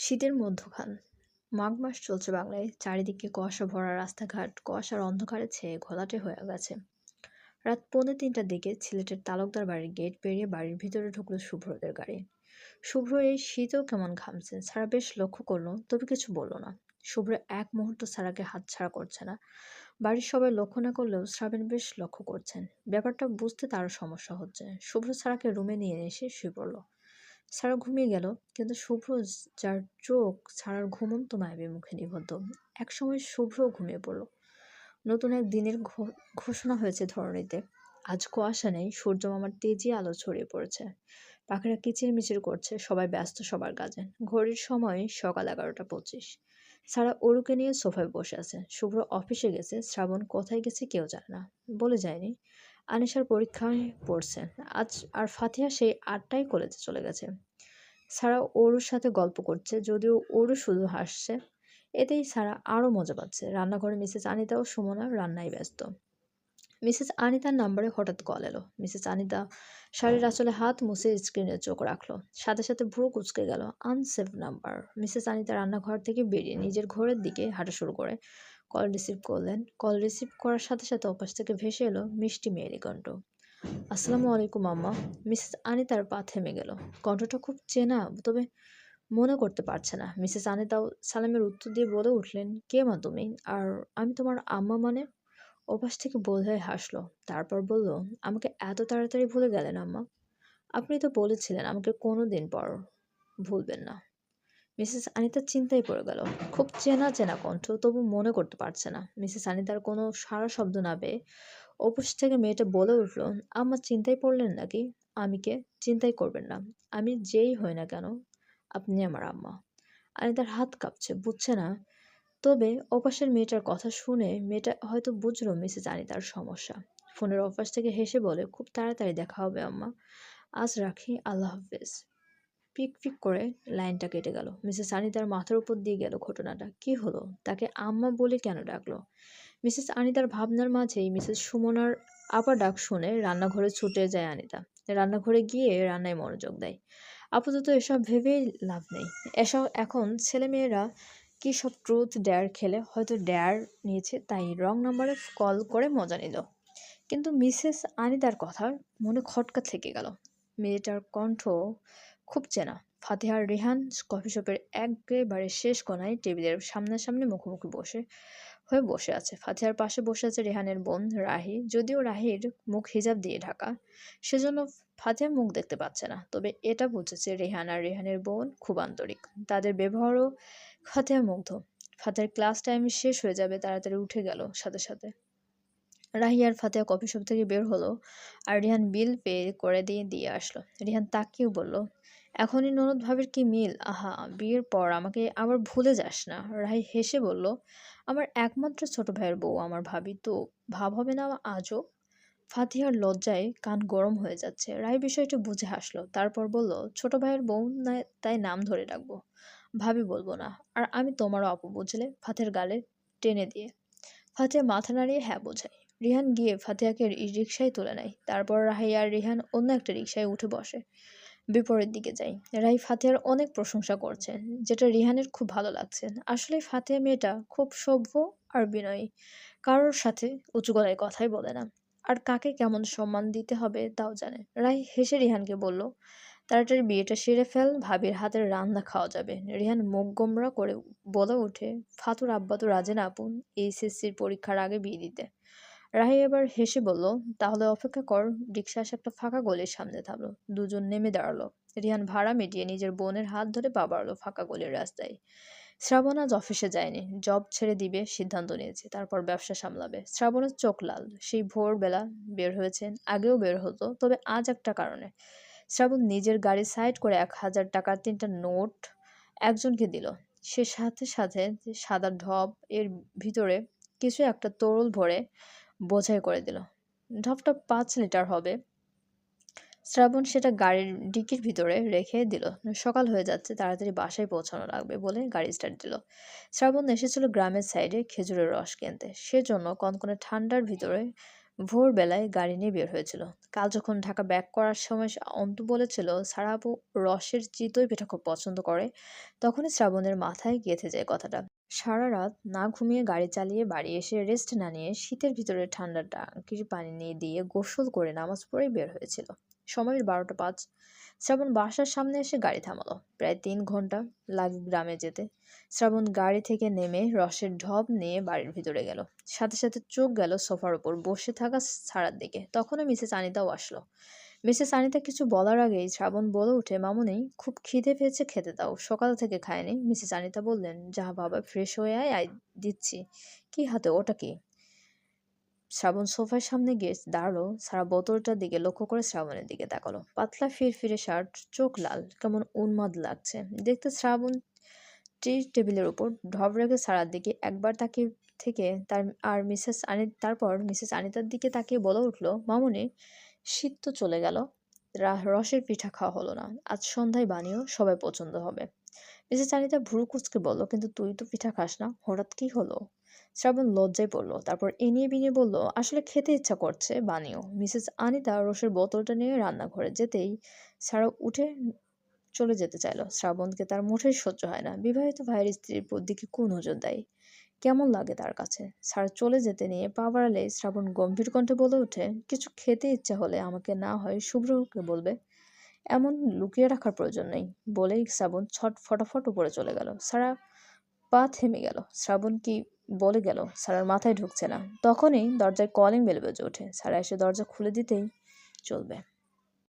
শীতের মধ্যখান। মাঘ মাস চলছে বাংলায়। চারিদিকে কুয়াশা ভরা রাস্তাঘাট, কুয়াশার অন্ধকারে ছেয়ে ঘোলাটে হয়ে গেছে। রাত পৌনে তিনটার দিকে সিলেটের তালুকদার বাড়ির গেট পেরিয়ে বাড়ির ভিতরে ঢুকলো শুভ্রদের গাড়ি। শুভ্র এই শীতেও কেমন ঘামছে সারা বেশ লক্ষ্য করল, তবে কিছু বলল না। শুভ্র এক মুহূর্ত সারাকে হাতছাড়া করছে না। বাড়ির সবাই লক্ষ্য না করলেও শ্রাবণ বেশ লক্ষ্য করছেন। ব্যাপারটা বুঝতে তারও সমস্যা হচ্ছে। শুভ্র সারাকে রুমে নিয়ে এসে শুয়ে পড়ল। সারা ঘুমিয়ে গেল। কিন্তু শুভ্র যার চোখ সারার ঘুমন্ত মায়াবী মুখে নিবদ্ধ। একসময় শুভ্র ঘুমিয়ে পড়ল। নতুন এক দিনের ঘোষণা হয়েছে ধরণীতে। আজ কুয়াশা নেই, সূর্য মামার তেজি আলো ছড়িয়ে পড়েছে। পাখিরা কিচির মিচির করছে, সবাই ব্যস্ত সবার কাজে। ঘড়ির সময় সকাল এগারোটা পঁচিশ। সারা অরুকে নিয়ে সোফায় বসে আছে। শুভ্র অফিসে গেছে, শ্রাবণ কোথায় গেছে কেউ জানে না। বলে যায়নি। আনিশার পরীক্ষায় পড়ছে আজ আর ফাতিহা সেই আটটায় কলেজে চলে গেছে। সারা ওরুর সাথে গল্প করছে, যদিও ওরু শুধু হাসছে। এতেই সারা আরও মজা পাচ্ছে। রান্নাঘরে মিসেস আনিতা ও সুমনা রান্নায় ব্যস্ত। মিসেস আনিতার নাম্বারে হঠাৎ কল এলো। মিসেস আনিতা শাড়ির আঁচলে হাত মুছে স্ক্রিনে চোখ রাখল। সাথে সাথে ভুরু কুচকে গেল। Unsave number. মিসেস আনিতা রান্নাঘর থেকে বেরিয়ে নিজের ঘরের দিকে হাঁটা শুরু করে। কল রিসিভ করলেন। কল রিসিভ করার সাথে সাথে অপাশ থেকে ভেসে এলো মিষ্টি মেয়েরি কণ্ঠ। আসসালামু আলাইকুম, আম্মা। মিসেস আনিতার পা থেমে গেল। কণ্ঠটা খুব চেনা, তবে মনে করতে পারছে না। মিসেস আনিতাও সালামের উত্তর দিয়ে বলে উঠলেন, কে মা তুমি? আর আমি তোমার আম্মা মানে? ওপাশ থেকে বোধ হয়ে হাসলো। তারপর বলল, আমাকে এত তাড়াতাড়ি ভুলে গেলেন, আম্মা। আপনি তো বলেছিলেন আমাকে কোনো দিন পর ভুলবেন না। মিসেস আনিতার চিন্তায় পড়ে গেল। খুব চেনা চেনা কণ্ঠ, তবু মনে করতে পারছে না। মিসেস আনিতার কোনো সারা শব্দ না পেয়ে অপুষ থেকে মেয়েটা বলে উঠল আমার চিন্তায় পড়লেন নাকি? আমি কে? চিন্তাই করবেন না। আমি যেই হই না কেন, আপনি আমার আম্মা। আনিতার হাত কাঁপছে, বুঝছে না। তবে অপাসের মেয়েটার কথা শুনে মেয়েটা হয়তো বুঝলো মিসেস আনিতার সমস্যা। ফোনের অপাস থেকে হেসে বলে, খুব তাড়াতাড়ি দেখা হবে আম্মা। আজ রাখি, আল্লাহ হাফেজ। পিক পিক করে লাইনটা কেটে গেল। মিসেস আনিতার মাথার উপর দিয়ে গেল ঘটনাটা। কি হলো? তাকে আম্মা বলে কেন ডাকলো? মিসেস আনিতার ভাবনার মাঝেই মিসেস সুমনার আবার ডাক শুনে রান্নাঘরে ছুটে যায় আনিতা। রান্নাঘরে গিয়ে রান্নায় মনোযোগ দেয়। আপাতত এসব ভেবেই লাভ নেই। এসব এখন ছেলেমেয়েরা কী সব ট্রুথ ডেয়ার খেলে? হয়তো ডেয়ার নিয়েছে, তাই রং নাম্বারে কল করে মজা নিল। কিন্তু মিসেস আনিতার কথা মনে খটকা থেকে গেল। মেয়েটার কণ্ঠ খুব চেনা। ফাতেহার রেহান কফি শপের একেবারে শেষ কোনায় টেবিলের সামনাসামনি মুখোমুখি বসে, হয়ে বসে আছে। ফাতিহার পাশে বসে আছে রেহানের বোন রাহি। যদিও রাহির মুখ হিজাব দিয়ে ঢাকা, সেজন্য ফাতিহা মুখ দেখতে পাচ্ছে না। তবে এটা বুঝেছে রেহান আর রেহানের বোন খুব আন্তরিক। তাদের ব্যবহারও ফাতিহা মুগ্ধ। ফাতিহার ক্লাস টাইম শেষ হয়ে যাবে, তাড়াতাড়ি উঠে গেল সাথে সাথে। রাহি আর ফাতেহা কফি শপ থেকে বের হলো আর রিহান বিল পে করে দিয়ে দিয়ে আসলো। রিহান তাকিয়েও বলল, এখনই ননদ ভাবের কি মিল? আহা, বিয়ের পর আমাকে আবার ভুলে যাস না। রাহি হেসে বলল, আমার একমাত্র ছোট ভাইয়ের বউ আমার ভাবি, তো ভাব হবে না আজও? ফাতিহার লজ্জায় কান গরম হয়ে যাচ্ছে। রায় বিষয়টি বুঝে হাসলো, তারপর বলল, ছোট ভাইয়ের বউ না, তাই নাম ধরে ডাকবো। ভাবি বলব না, আর আমি তোমারও অপু বুঝলে ফাতের গালে টেনে দিয়ে। ফাতিহা মাথা নাড়িয়ে হ্যাঁ বোঝায়। রিহান গিয়ে ফাতিহাকে রিক্সায় তুলে নেয়। তারপর রাহি আর রিহান অন্য একটা রিক্সায় উঠে বসে। বিপরীত দিকে যাই রাই ফাতেহার অনেক প্রশংসা করছে, যেটা রিহানের খুব ভালো লাগছে। আসলে ফাতেহা মেয়েটা খুব সভ্য আর বিনয়ী। কারোর সাথে উঁচু গলায় কথাই বলে না। আর কাকে কেমন সম্মান দিতে হবে তাও জানে। রাই হেসে রিহানকে বলল, তাড়াতাড়ি বিয়েটা সেরে ফেল, ভাবির হাতের রান্না খাওয়া যাবে। রিহান মুখ গোমরা করে বলে ওঠে, ফাতুর আব্বা তো রাজে না আপন এইচএসসির পরীক্ষার আগে বিয়ে দিতে। রাহি এবার হেসে বলল, তাহলে অপেক্ষা কর রিক্সা আসে একটা ফাঁকা গলির সামনে থামলো। দুজন নেমে দাঁড়াল। রিহান ভাড়া মিটিয়ে নিজের বোনের হাত ধরে পা বাড়লো ফাঁকা গলির রাস্তায়। শ্রাবণ আজ অফিসে যায়নি, জব ছেড়ে দিবে, সিদ্ধান্ত নিয়েছে, তারপর ব্যবসা সামলাবে। শ্রাবণের চোখ লাল, সেই ভোরবেলা বের হয়েছেন আগেও বের হতো, তবে আজ একটা কারণে। শ্রাবণ নিজের গাড়ি সাইড করে এক হাজার টাকার তিনটা নোট একজনকে দিল। সে সাথে সাথে সাদা ঢপ এর ভিতরে কিছু একটা তরল ভরে বোঝাই করে দিল। ঢপটা পাঁচ লিটার হবে। শ্রাবণ সেটা গাড়ির ডিকির ভিতরে রেখে দিল। সকাল হয়ে যাচ্ছে, তাড়াতাড়ি বাসায় পৌঁছানো লাগবে বলে গাড়ি স্টার্ট দিল। শ্রাবণ এসেছিল গ্রামের সাইডে খেজুরের রস কিনতে। সেজন্য কনকনে ঠান্ডার ভিতরে ভোরবেলায় গাড়ি নিয়ে বের হয়েছিল। কাল যখন ঢাকা ব্যাক করার সময় অন্তু বলেছিল সারাপু রসের চিতই পিঠা খুব পছন্দ করে। তখনই শ্রাবণের মাথায় গেঁথে যায় কথাটা। সারা রাত না ঘুমিয়ে গাড়ি চালিয়ে বাড়ি এসে রেস্ট না নিয়ে শীতের ভিতরে ঠান্ডা টাঙ্কির পানি নিয়ে দিয়ে গোসল করে নামাজ পড়ে বের হয়েছিল। সময়ের বারোটা পাঁচ। শ্রাবণ বাসার সামনে এসে গাড়ি থামালো। প্রায় তিন ঘণ্টা লাগে গ্রামে যেতে। শ্রাবণ গাড়ি থেকে নেমে রসের ঢপ নিয়ে বাড়ির ভিতরে গেল। সাথে সাথে চোখ গেল সোফার ওপর বসে থাকা ছাড়ার দিকে। তখনও মিসেস আনিতাও আসলো। মিসেস আনিতা কিছু বলার আগেই শ্রাবণ বলে উঠে মামুনি, খুব খিদে পেয়েছে, খেতে দাও। সকাল থেকে খায়নি। মিসেস আনিতা বললেন, যা বাবা, ফ্রেশ হয়ে আয় আয়, দিচ্ছি। কি হাতে? ওটা কি? শ্রাবণ সোফার সামনে গিয়ে দাঁড়াল। সারা বোতলটার দিকে লক্ষ্য করে শ্রাবণের দিকে তাকালো। পাতলা ফিরফিরে শার্ট, চোখ লাল, কেমন উন্মাদ লাগছে। দেখতে শ্রাবণ টি টেবিলের উপর ঢব রেখে সারার দিকে একবার তাকে থেকে তার আর মিসেস আনি, তারপর মিসেস আনিতার দিকে তাকিয়ে বলে উঠল, মামুনি, শীত তো চলে গেল। রসের পিঠা খাওয়া হলো না। আজ সন্ধ্যায় বানিয়েও সবাই পছন্দ হবে। মিসেস আনিতা ভুরু কুচকে বলল, কিন্তু তুই তো পিঠা খাস না। হঠাৎ কি হলো? শ্রাবণ লজ্জায় পড়ল। তারপর এনিয়ে বিনিয়ে বলল, আসলে খেতে ইচ্ছা করছে, বানিও। মিসেস আনিতা রসের বোতলটা নিয়ে রান্নাঘরে যেতেই সারা উঠে চলে যেতে চাইলো। শ্রাবণকে তার মোটেই সহ্য হয় না। বিবাহিত ভাইয়ের স্ত্রীর দিকে কোন নজর দেয়? কেমন লাগে তার কাছে? সারা চলে যেতে নিয়ে পা বাড়ালে শ্রাবণ গম্ভীর কণ্ঠে বলে ওঠে, কিছু খেতে ইচ্ছা হলে আমাকে না হয় শুভ্রকে বলবে। এমন লুকিয়ে রাখার প্রয়োজন নেই। বলেই শ্রাবণ ছট ফটাফট উপরে চলে গেল। সারা পা থেমে গেল। শ্রাবণ কি বলে গেল, সারার মাথায় ঢুকছে না। তখনই দরজায় কলিং বেল বেজে ওঠে। সারা এসে দরজা খুলে দিতেই চলবে।